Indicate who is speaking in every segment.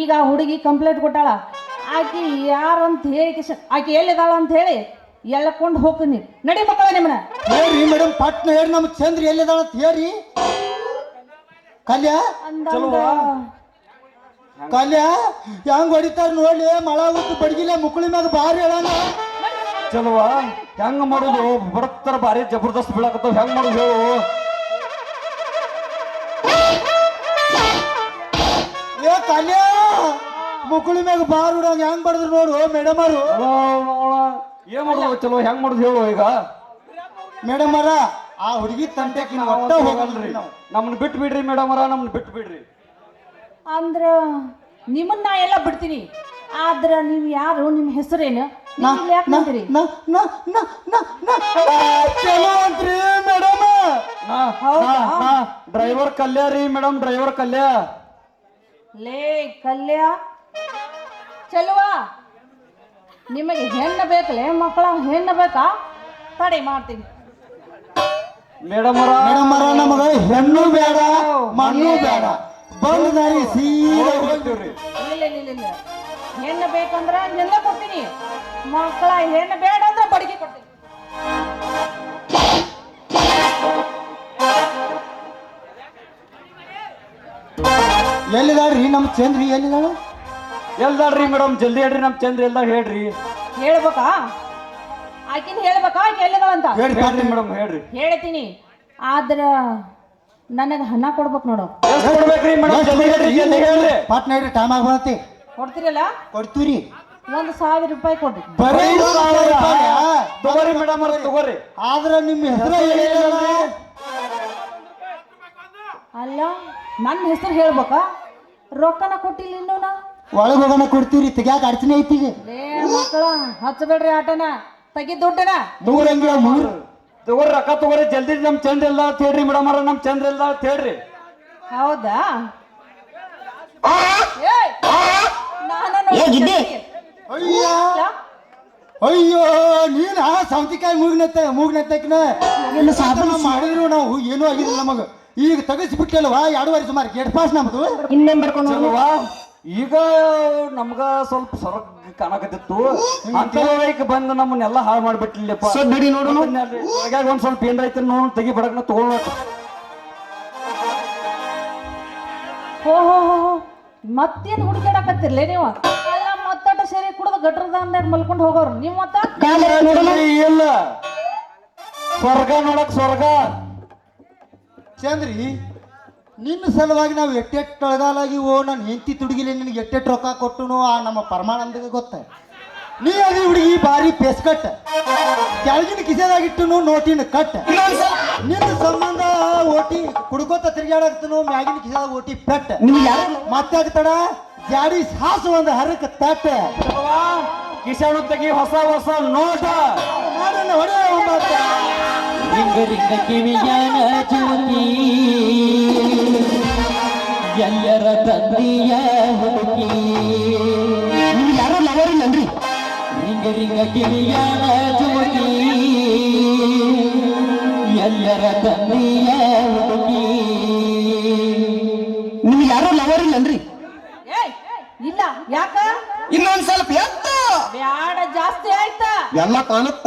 Speaker 1: ಈಗ ಆ ಹುಡುಗಿ ಕಂಪ್ಲೇಂಟ್ ಕೊಟ್ಟಾಳ. ಆಕಿ ಯಾರಂತ ಹೇಳಿ ಕಿಶನ್ ಆಕಿ ಎಲ್ಲಿದಾಳ ಅಂತ ಹೇಳಿ ಎಳ್ಕೊಂಡು ಹೋಗ್ತೀನಿ ನಡಿ ಮಕ್ಕಳ ನಿಮ್ಮನ್ನ.
Speaker 2: ಹೇಳ್ರಿ ಮೇಡಮ್ ಪಟ್ನ ಹೇಳಿ ನಮ್ಮ ಚಂದ್ರ ಎಲ್ಲಿದ್ದಾಳ ಅಂತ ಹೇಳ್ರಿ. ಕಲ್ಯ? ಕಲ್ಯ? ಹೆಂಗ್ ಹೊಡಿತಾರ ನೋಡಿ ಮಳ ಉತ್ತು ಬಡಗಿಲ್ಲ ಮುಕ್ಕಳಿ ಮ್ಯಾಗ ಬಾರಿ ಹೇಳಂಗ
Speaker 3: ಚಲವಾ ಹೆಂಗ್ ಮಾಡುದು? ಬರತ್ತರ ಬಾರಿ ಜಬರ್ದಸ್ತ್ ಬೀಳಕತ್ತಾವ ಹೆಂಗ್ ಮಾಡುದು ಹೇಳು.
Speaker 2: ಮುಕ್ಕಳಿ ಮ್ಯಾಗ ಬಾರ್ ಬಿಡಂಗ ಹೆಂಗ್ ಬಡದ್ರು ನೋಡು ಮೇಡಮ್ ಅವರು.
Speaker 3: ಏನ್ ಮಾಡುದು ಚಲೋ ಹೆಂಗ್ ಮಾಡುದು ಹೇಳು ಈಗ.
Speaker 2: ಮೇಡಮ್ ಅರ ಆ ಹುಡುಗಿ ಒಟ್ಟ ಹೋಗಲ್ರಿ. ನಮ್ನ
Speaker 3: ನಮ್ಮನ್ನ ಬಿಟ್ಟು ಬಿಡ್ರಿ ಮೇಡಮ್ ಅರ ನಮ್ಮನ್ನ ಬಿಟ್ಟು ಬಿಡ್ರಿ.
Speaker 1: ಅಂದ್ರ ನಿಮ್ಮನ್ನ ಎಲ್ಲ ಬಿಡ್ತೀನಿ. ಆದ್ರ ನೀವು ಯಾರು ನಿಮ್ಮ ಹೆಸರೇನು?
Speaker 2: ನಾ ನಾ ನಾ ನಾ ನಾ ನಾ ನಾ
Speaker 3: ನಾ ನಾ ಡ್ರೈವರ್ ಕಲ್ಯಾ ರೀ ಮೇಡಮ್ ಡ್ರೈವರ್ ಕಲ್ಯಾ.
Speaker 1: ಲೇ ಕಲ್ಯ ಚಲುವಾ. ನಿಮಗೆ ಹೆಣ್ಣು ಬೇಕಲೇ? ಮಕ್ಕಳ ಹೆಣ್ಣು ಬೇಕಾ? ತಡಿ ಮಾಡ್ತೀನಿ.
Speaker 3: ಮೇಡಮ್ ಅರ
Speaker 2: ಮೇಡಮ್ ನಮಗ ಹೆಣ್ಣು ಬೇಡ ಮಣ್ಣು ಬೇಡ. ಬಂದ ದಾರಿ ಸೀದಾ ಹೋಗ್ತೀವ್ರಿ
Speaker 1: ಇಲ್ಲ ಇಲ್ಲ ಇಲ್ಲ ಹೆಣ್ಣು ಬೇಕಂದ್ರ ನಿನ್ನ ಕೊಡ್ತೀನಿ. ಮಕ್ಕಳ ಹೆಣ್ಣು ಬೇಡ ಅಂದ್ರೆ ಬಡಗಿ ಕೊಡ್ತೀನಿ.
Speaker 2: ಎಲ್ಲಿದಾಳ್ರಿ? ನಮ್ಮ ಚಂದ್ರಿ ಎಲ್ಲಿದಾಳ?
Speaker 3: ಎಲ್ದಾಳ್ರಿ ಮೇಡಮ್ ಜಲ್ದಿ ಹೇಳ್ರಿ ನಮ್ ಚಂದ್ರ ಎಲ್ಲ ಹೇಳ್ರಿ?
Speaker 1: ಹೇಳ್ಬೇಕಾ? ಆಕಿನ ಹೇಳ್ಬೇಕಾ? ಆಕೆ ಎಲ್ಲಿದಾಳಂತ
Speaker 2: ಹೇಳ್ರಿ
Speaker 3: ಹೇಳ್ರಿ ಮೇಡಮ್ ಹೇಳ್ರಿ.
Speaker 1: ಹೇಳ್ತೀನಿ. ಆದ್ರ ನನಗೆ ಹಣ ಕೊಡ್ಬೇಕು ನೋಡು.
Speaker 3: ಎಷ್ಟ್ ಕೊಡ್ಬೇಕ್ರಿ ಮೇಡಮ್ ಜಲ್ದಿ ಹೇಳ್ರಿ ಜಲ್ದಿ ಹೇಳ್ರಿ.
Speaker 2: ಪಾಟ್ನ ಹೇಳ್ರಿ ಟೈಮ್ ಆಗಿ ಬರತ್ತೆ
Speaker 1: ಕೊಡ್ತೀರಲ್ಲ?
Speaker 2: ಕೊಡ್ತೀರಿ.
Speaker 1: ಒಂದು ಸಾವಿರ ರೂಪಾಯಿ ಕೊಡ್ರಿ.
Speaker 2: ಬರೀ ಸಾವಿರ?
Speaker 3: ತಗೋರಿ ಮೇಡಮ್ ಅವ್ರ ತಗೋರಿ.
Speaker 2: ಆದ್ರ ನಿಮ್ಮ ಹೆಸರು
Speaker 1: ಅಲ್ಲ ನನ್ನ ಹೆಸರು ಹೇಳ್ಬೇಕಾ? ರೊಕ್ಕನ ಕೊಟ್ಟಿಲ್ಲ ಇನ್ನೂ ನಾ
Speaker 2: ಒಳಗ್ ಹೋಗೋಣ ಕೊಡ್ತೀರಿ ತೆಗ್ಯಾಕ ಅರ್ಚನೆ ಐತಿ
Speaker 1: ಮಕ್ಕಳ ಹಚ್ಚಬೇಡ್ರಿ ಆಟನ. ತೆಗಿ ದುಡ್ಡನ.
Speaker 2: ಹೆಂಗ ಮೂರು.
Speaker 3: ತಗೋರಿ ರೊಕ್ಕ ತಗೋರಿ ಜಲ್ದಿ ನಮ್ ಚಂದ್ರ ಇಲ್ಲ ಅಂತ ಹೇಳ್ರಿ ಮೇಡಮ್ ಅವ್ರ ನಮ್ ಚಂದ್ರ ಇಲ್ಲ ಅಂತ ಹೇಳ್ರಿ.
Speaker 1: ಹೌದಾ? ಏಯ್! ನಾನ ನೋಡಿ
Speaker 2: ಅಯ್ಯ? ಅಯ್ಯೋ ನೀನ ಸೌತಿಕಾಯಿ ಮೂಗ್ನತ್ತೆ ಮೂಗ್ನತ್ತಕ್ನ? ಮಾಡಿದ್ರು ನಾವು ಏನೂ ಆಗಿಲ್ಲ ನಮಗ. ಈಗ ತೆಗಿಸ್ಬಿಟ್ಟಲ್ವಾ ವರ್ಷ ಸುಮಾರು ಗೇಟ್ ಪಾಸ್ ನಮ್ದು.
Speaker 1: ಇನ್ನೇನ್ ಬರ್ಕೊಂಡು
Speaker 3: ಚಲೋವಾ ಈಗ ನಮ್ಗ ಸ್ವಲ್ಪ ಸ್ವರ್ಗ ಕಾಣಕತ್ತಿತ್ತು. ಅಂತ ಬಂದು ನಮ್ಮನ್ನೆಲ್ಲ ಹಾಳು ಮಾಡ್ಬಿಟ್ಟಿಲ್ಲಪ್ಪ
Speaker 2: ನೋಡಿ ನೋಡು.
Speaker 3: ಹಾಗಾಗಿ ಒಂದ್ ಸ್ವಲ್ಪ ಏನ್ ಐತಿ ನೋಡ್ ತೆಗಿ ಬಡಕ್ನ
Speaker 1: ಹೋ ಹೋ ಹೋ ಹೋ. ಮತ್ತೇನ್ ಹುಡುಕಾಡಕತ್ತಿರ್ಲೇ ನೀವು? ಅಲ್ಲ ಮತ್ತಟ ಸೇರಿ ಕುಡಿದು ಗಟ್ರದಾನ್ದಾಗ ಮಲ್ಕೊಂಡು ಹೋಗೋರು. ನೀವು ಮತ್ತ?
Speaker 3: ಇಲ್ಲ. ಸ್ವರ್ಗ ನೋಡಕ್ ಸ್ವರ್ಗ.
Speaker 2: ಚಂದ್ರಿ ನಿನ್ನ ಸಲುವಾಗಿ ನಾವು ಎಟ್ಟೆಟ್ಟು ತೊಳೆದಾಲಾಗಿ ಓ ನಾನು ಹೆಂಡತಿ ತುಡುಗಿಲಿ ನಿನಗೆ ಎಟ್ಟೆಟ್ಟು ರೊಕ್ಕ ಕೊಟ್ಟನು ಆ ನಮ್ಮ ಪರಮಾನಂದಗೆ ಗೊತ್ತ. ನೀ ಅದಿ ಹುಡುಗಿ ಬಾರಿ ಪೇಸ್ ಕಟ್ ಕೆಳಗಿನ ಕಿಸೆದಾಗಿಟ್ಟನು ನೋಟಿನ ಕಟ್ಟ ನಿನ್ನ ಸಂಬಂಧ ಓಟಿ ಕುಡ್ಕೋತ ತಿರುಗಾಡಾಗ್ತನು ಮ್ಯಾಗಿನ ಕಿಸೆದಾಗ ಓಟಿ ಪೆಟ್ ಮತ್ತೆ ತಡ ಜಾಡಿ ಸಾಸು ಒಂದು ಹರಕ ತಟ್ಟ
Speaker 3: ಕಿಸೆ ತೆಗಿ ಹೊಸ ಹೊಸ ನೋಟ.
Speaker 2: ಮಾಡೋಣ
Speaker 4: ರಿಂಗ ಕಿವಿಯನ ಜ್ಯೋತಿ. ಎಲ್ಲರ ತಂದೆಯ ಹುಡುಕಿ.
Speaker 2: ಯಾರೋ ಲವರ್ ಇಲ್ಲನ್ರಿ.
Speaker 4: ರಿಂಗ ರಿಂಗ ಕಿವಿಯಾನ ಜ್ಯೋತಿ. ಎಲ್ಲರ ತಂದೆಯ ಹುಡುಕಿ.
Speaker 2: ನಿಮ್ಗೆ ಯಾರೋ ಲವರ್ ಇಲ್ಲನ್ರಿ.
Speaker 1: ಇಲ್ಲ ಯಾಕ?
Speaker 2: ಇನ್ನೊಂದ್ ಸ್ವಲ್ಪ ಎತ್ತ.
Speaker 1: ಬ್ಯಾಡ ಜಾಸ್ತಿ ಆಯ್ತಾ?
Speaker 2: ಎಲ್ಲ ಕಾಣುತ್ತ.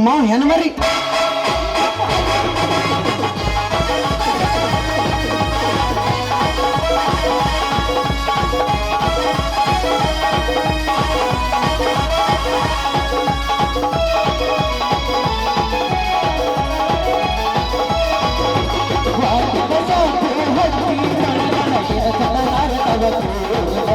Speaker 4: சும்மா என்ன மாதிரி Thank you.